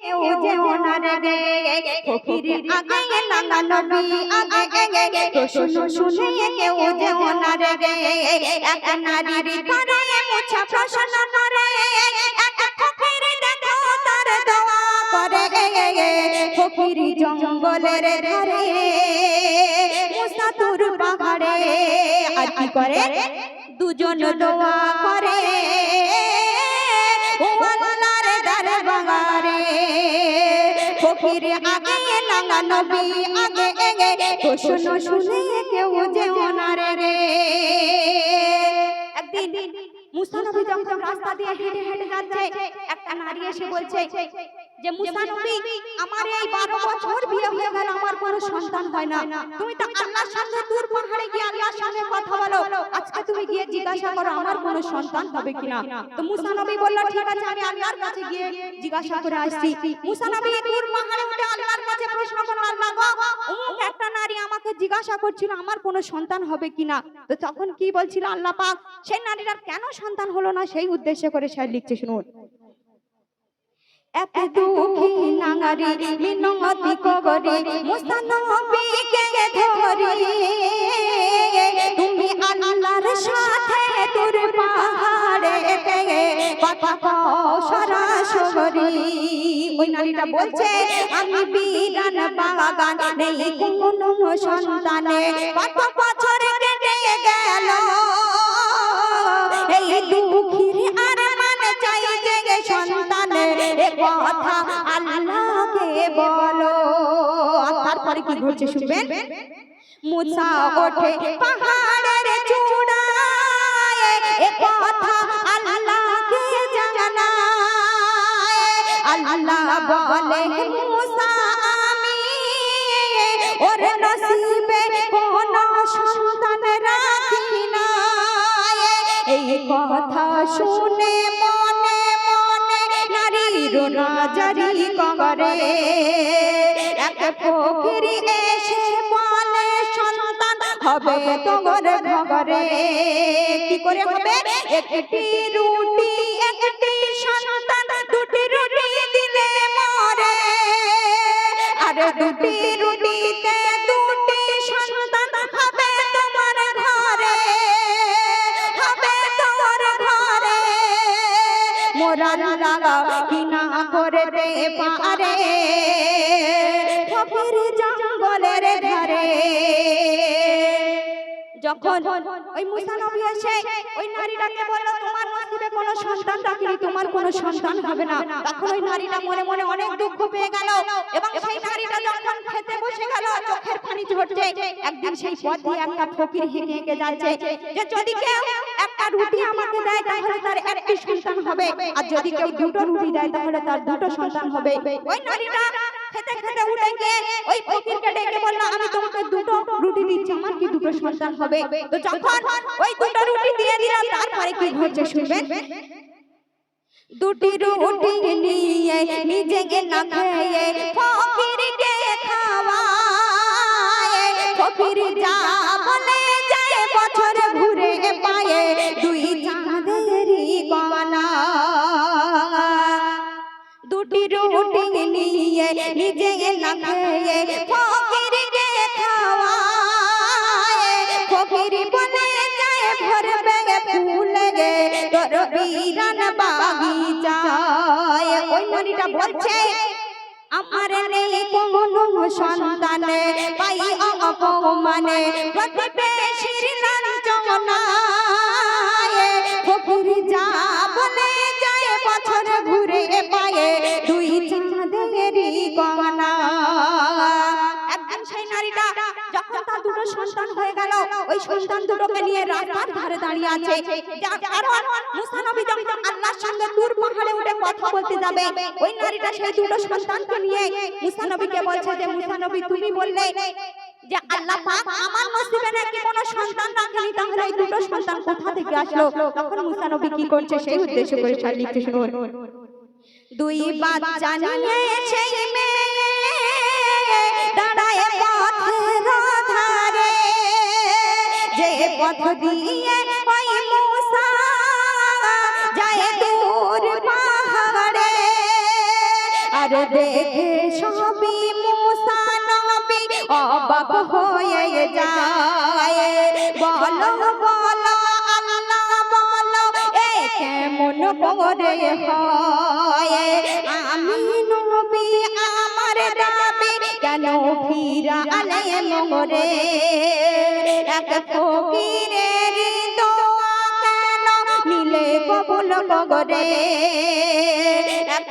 কেউ ফকির আগে নানা নবী আগে গে তো শুনো শুনে কেউ যে ওনার গে এক নারীর তরে মুছা প্রশ্ন করে এক ফকির দেখো তার দোয়া করে ফকির জঙ্গলের ধারে মুসাতুর পাহাড়ে আর কি করে দুজন দোয়া করে ও আল্লাহর দরবারে ফকির আগে নাঙ্গা নবী, আগে এগে। তো শুনো কেউ যে ওনারে রে একদিন মুসা নবী যখন রাস্তা দিয়ে হেঁটে হেঁটে যাচ্ছে, একটা নারী এসে বলছে যে মুসা নবী আমার এই বারো বছর বিয়ে হয়ে গেল আমার কোনো সন্তান হয় না। তুমি তো আল্লাহর সঙ্গে দূর পাহাড়ে গিয়ে আল্লাহর সঙ্গে কথা বলো। আজকে তুমি গিয়ে জিজ্ঞাসা করো আমার কোনো সন্তান হবে কিনা? তো মুসা নবী বলল ঠিক আছে আমি আল্লাহর কাছে গিয়ে জিজ্ঞাসা করে আসছি। মুসা নবী দূর পাহাড়ে উঠে আল্লাহর কাছে প্রশ্ন করল আল্লাহ গো অমুক একটা নারী আমাকে জিজ্ঞাসা করছিল আমার কোনো সন্তান হবে কিনা? তো তখন কি বলছিল আল্লাহ পাক সেই নারীটার কেন সন্তান হলো না সেই উদ্দেশ্য করে সে লিখছে শুনুন এত দুঃখী তুমি আল্লাহর সাথে তোর পাহাড়ে কথা কও সরাসরি। ওই নারীটা বলছে, আমি বিরান বাগান নেই সন্তানে। কত বছর গেল। এই দুঃখীর আর যে সন্তানের এ কথা আল্লাহকে বলো। তারপরে কি ঘটছে শুনবেন? মুসা ওঠে পাহাড়ের চূড়ায়, এ কথা আল্লাহকে জানায়। আল্লাহ বলে, মুসা, আমি ওর নসিবে কোন সন্তান রাখি না এই কথা শুনে নারীর নজরি করে। এক ফকিরি এসে বলে, সন্তান, হবে তোমার ঘরে। কি করে হবে? একটি রুটি, একটি সন্তান, দুটি রুটি দিলে মরে। আর দুটি রুটিতে দুটি সন্তান, হবে তোমার ঘরে। হবে তোমার ঘরে। মোরা লাগা যখন ওই মুসা নবী এসে ওই নারীটাকে বলল, তোমার নসিবে কোনো সন্তান রাখিনি তোমার কোনো সন্তান হবে না। তখন ওই নারীটা মনে মনে অনেক দুঃখ পেয়ে গেল এবং সেই নারীটা যখন খেতে বসে গেল, চোখের পানি ঝরছে। একদিন সেই পথ দিয়ে একটা ফকির হেঁকে হেঁকে যাচ্ছে যে, যদি কেউ একটা রুটি আমাকে দেয়, তাহলে তার একটি সন্তান হবে। আর যদি কেউ দুটো রুটি দেয়, তাহলে তার দুটো সন্তান হবে। ওই নারীটা খেতে খেতে উঠে গিয়ে ওই ফকিরকে ডেকে বলল, আমি তোমাকে দুটো রুটি দিচ্ছি, আমার কি দুটো সন্তান হবে? তো যখন ওই দুটো রুটি দিয়ে দিলাম, তারপরে কি ঘটছে শুনবেন? দুটি রুটি নিয়ে নিজেকে না খেয়ে ফকিরকে খাওয়ায়। ফকির যা বলে যায় বছর ঘুরে পায়ে দুই চাঁদেরই গনা দুটি রুটি নিয়ে নিজে বাগিচায় বলছে, আমার নেই কোনো সন্তান, পাই অপমানে যা বলে যায় ঘুরে পায়ে, দুই চাঁদেরই একদিন সেই নারীটা যখন তার দুটো সন্তান হয়ে গেল, ওই সন্তান দুটোকে নিয়ে রাস্তার ধারে দাঁড়িয়ে আছে। কারণ মুসা নবী যখন আল্লাহর সঙ্গে দূর পাহাড়ে উঠে যাবে ওই নারীটা সেই দুটো সন্তানকে নিয়ে মুসা নবীকে বলছে যে, মুসা নবী, তুমি বললে যে আল্লাহ পাক আমার নসিবে নাকি কোনো সন্তান রাখেনি? তাহলে এই দুটো সন্তান কোথা থেকে আসলো? তখন মুসা নবী কি করছে? সেই উদ্দেশ্য করে চার লিখতে শুনুন দুই বাচ্চা নিয়ে সেই মেয়ে দাঁড়ায় পথের ধারে যে পথ দিয়ে আর দেখে সবই মুসা নবী অবাক হয়ে যায়। বলো বলো, আল্লাহ বলো, এ কেমন করে হয়? আমি নবী, আমার দাবি কেন ফিরালে মরে? এক ফকিরের এক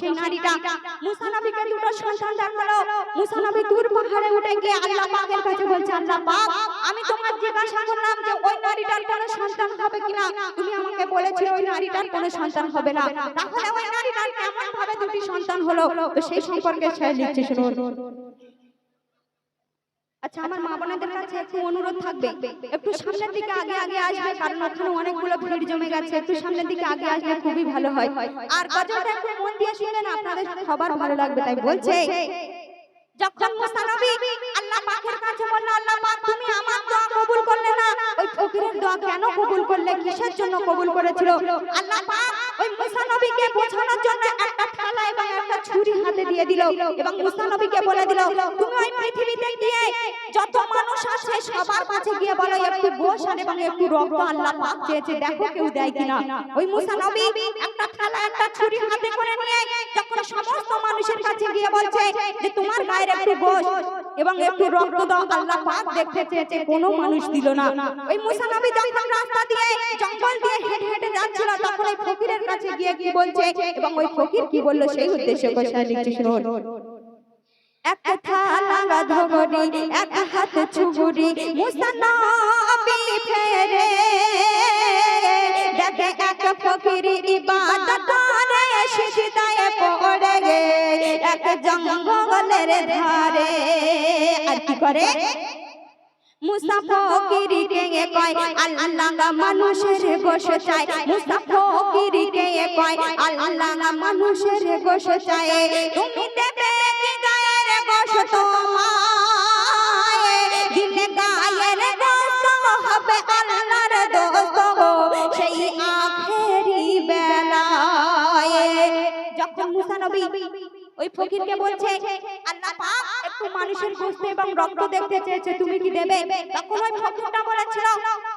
সেই আমি তোমার জিজ্ঞাসা করলাম যে ওই নারীটার কোনো সন্তান হবে কিনা? তুমি আমাকে বলেছিলে ওই নারীটার কোনো সন্তান হবে না। তাহলে ওই নারীটার কেমন ভাবে দুটি সন্তান হলো? সেই সম্পর্কে সে লিখছে আচ্ছা আমার মা বোনেদের কাছে একটু অনুরোধ থাকবে। একটু সামনের দিকে আগে আগে আসবে কারণ ওখানে অনেকগুলো ভিড় জমে গেছে একটু সামনের দিকে আগে আসলে খুবই ভালো হয়। আর গজলটা একটু মন দিয়ে শুনলেন আপনাদের সবার ভালো লাগবে তাই বলছে। যখন মুসা নবী আল্লাহ পাকের কাছে বলল আল্লাহ পাক তুমি আমার দোয়া কবুল করলে না। ওই ফকিরের দোয়া কেন কবুল করলে কিসের জন্য কবুল করেছিল? আল্লাহ পাক ওই মুসা নবীকে বোঝানোর জন্য একটা থালা এবং একটা ছুরি হাতে দিয়ে দিল এবং মুসা নবীকে বলে দিল, তুমি ওই পৃথিবীতে গিয়ে যত মানুষ আছে সবার কাছে গিয়ে বলো, একটু গোশ এবং একটু রক্ত আল্লাহ পাক চেয়েছে, দেখো কেউ দেয় কিনা। ওই মুসা নবী একটা থালা একটা ছুরি হাতে করে নিয়ে যখন সমস্ত মানুষের কাছে গিয়ে বলছে যে, তোমার গায়ের একটু গোশ এবং একটু রক্ত দাও আল্লাহ পাক দেখতে চেয়েছে কোনো মানুষ দিল না। ওই মুসা নবী যখন রাস্তা দিয়ে জঙ্গল দিয়ে হেঁটে হেঁটে যাচ্ছিল তখন ওই ফকিরের কাছে গিয়ে কি বলছে এবং ওই ফকির কি বলল সেই উদ্দেশ্যে কথা লিখছে শুনুন এক থালা ধগরি এক হাত ছুগুরি মুসা নবী ফেরে। কি করে? মুসা ফকিরকে কয়, আল্লাহ মানুষের গোশ চাই মুসা ফকিরকে কয়, আল্লাহ মানুষের গোশ চাই তুমি দেবে যখন মুসা ওই ফকিরকে বলছে, আল্লাহ পাক একটু মানুষের গোশত এবং রক্ত দেখতে চেয়েছে, তুমি কি দেবে? তখন ওই ফকিরটা বলেছিল,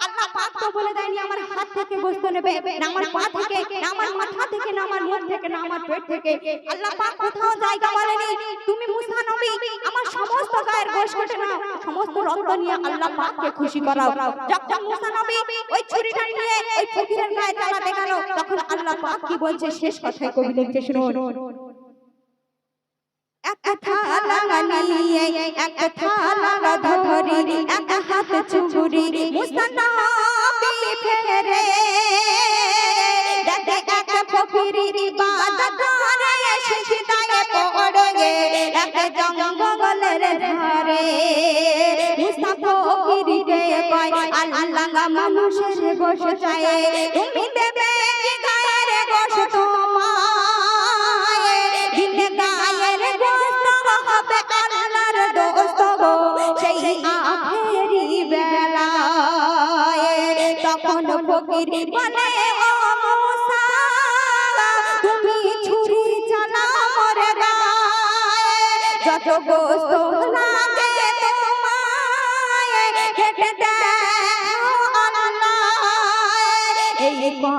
আল্লাহ পাক তো বলে দেয়নি, আমার হাত থেকে গোশত নেবে, না আমার পা থেকে, না আমার মাথা থেকে, না আমার মুখ থেকে, না আমার পেট থেকে। আল্লাহ পাক কোথাও জায়গা বলেনি। তুমি মুসা নবী, আমার সমস্ত গায়ের গোশ কেটে নাও সমস্ত রক্ত নিয়ে আল্লাহ পাককে খুশি করাও। যখন মুসা নবী ওই ছুরিটা নিয়ে ওই ফকিরের গায়ে চালাতে গেল তখন আল্লাহ পাক কি বলছে? শেষ কথায় কবি লিখছে শুনুন। এক থালা নিয়ে এক থালা ধরি এক হাত চুরি মুসনাবি ফেরে দেখে এক ফকিরি ইবাদত করে সিজদায় পড়ে। এক জঙ্গলের ধারে মুসা ফকিরিকে কয়, আল্লাহ মানুষের গোশ চায়। তুমি দেবে গায়ের গোশ তোমায়? দিলে গায়ের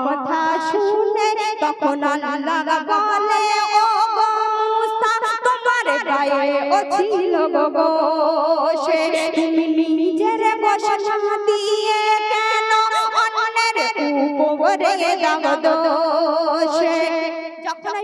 কথা শুনে তখন আল্লাহ বলে, ও গো মুসা তোমার গায়ে ও ছিল গো গোশে তুমি নিজের না দিয়ে কেন অন্যের উপরে দাও দোষে যখন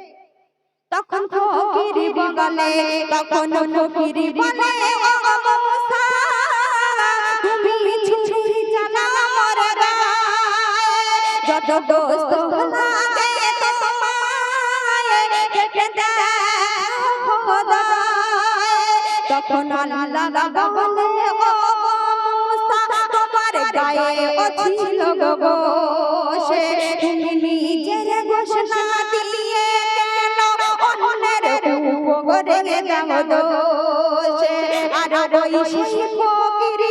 তখন ফকির বগলে তখন ফকির বলে তুমি চালা মরে যত দোস্ত লাগে তোমায় কেটে দাও খোদায় তখন আল্লাহ বলে ও তোমার গায়ে ও ছিল গো বসে তুমি নিজের ঘোষণা দাও দোষে আর ওই সেই ফকির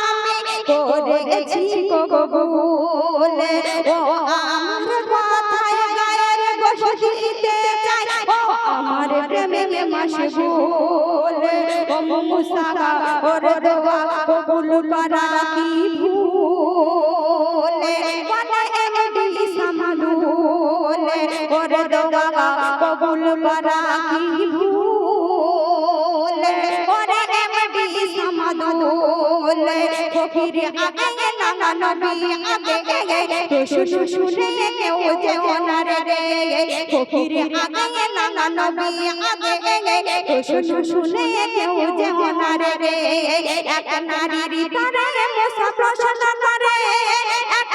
আমি করেছি গো ও আমার কথায় গায়ের গোশ চাই। ও আমার প্রেমে মশগুল ও মুসাকা ওর দোয়া কবুল করা কি ভুল। ওর দোয়া কবুল করা কি ভুল? ওরে এমডি সামাদুল, ফকির আগে নানা নবী, আগে তো শুনে কেউ যে ওনার রে ফকির আগে নানা নবী, আগে তো শুনে কেউ যে ওনার রে এক নারীর তারে মুসা প্রশ্ন করে, এক